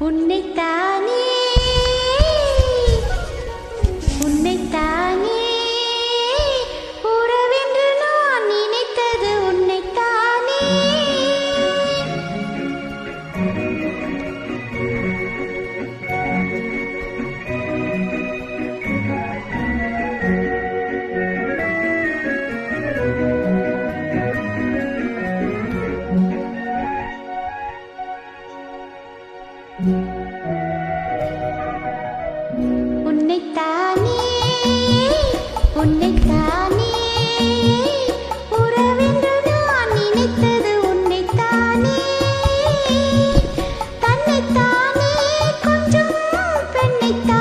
உன்னைத்தானே hay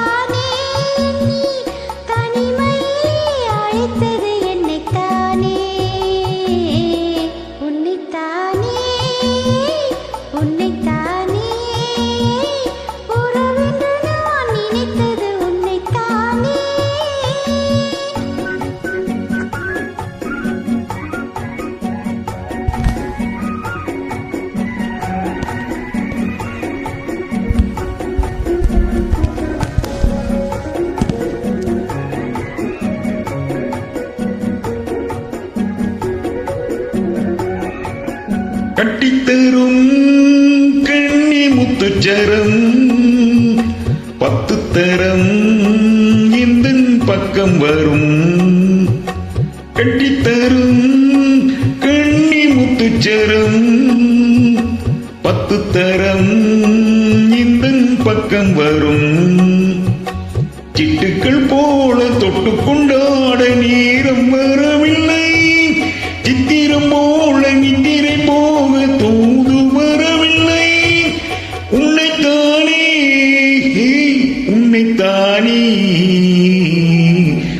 கட்டித்தரும் கண்ணி முத்துச்சரம் பத்து தரம் இந்தன் பக்கம் வரும். கட்டித்தரும் கண்ணி முத்துச்சரம் பத்து தரம் இந்தன் பக்கம் வரும். சிட்டுக்கள் போல தொட்டுக்கொண்டோ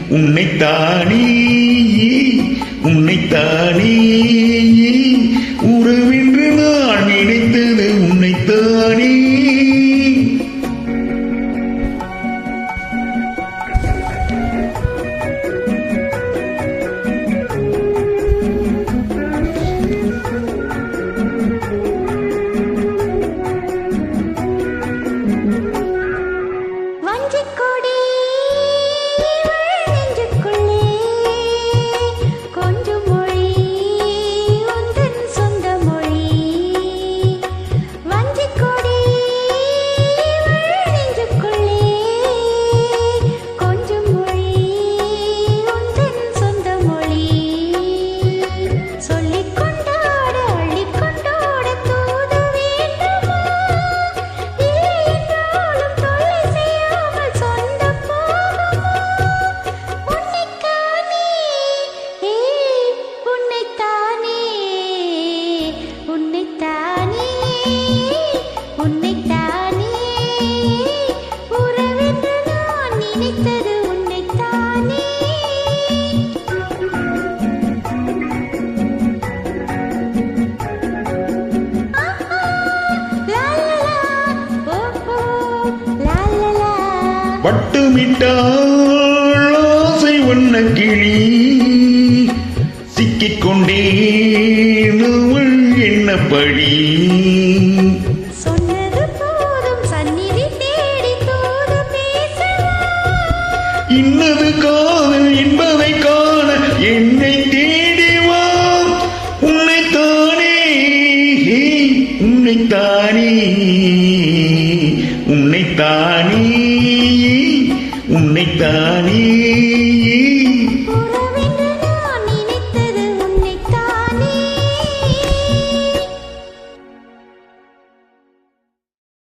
உன்னைத்தானே வட்டுமிட்டாள் ஆசை வண்ண கிளி சிக்கிக் கொண்டேன் என்னப்படி சொன்னது போதும் சந்நிதி தேடி தூது இன்னது காதல் என்பதை காண என்னை தேடி வா. உன்னைத்தானே உன்னைத்தானே உன்னைத்தானே.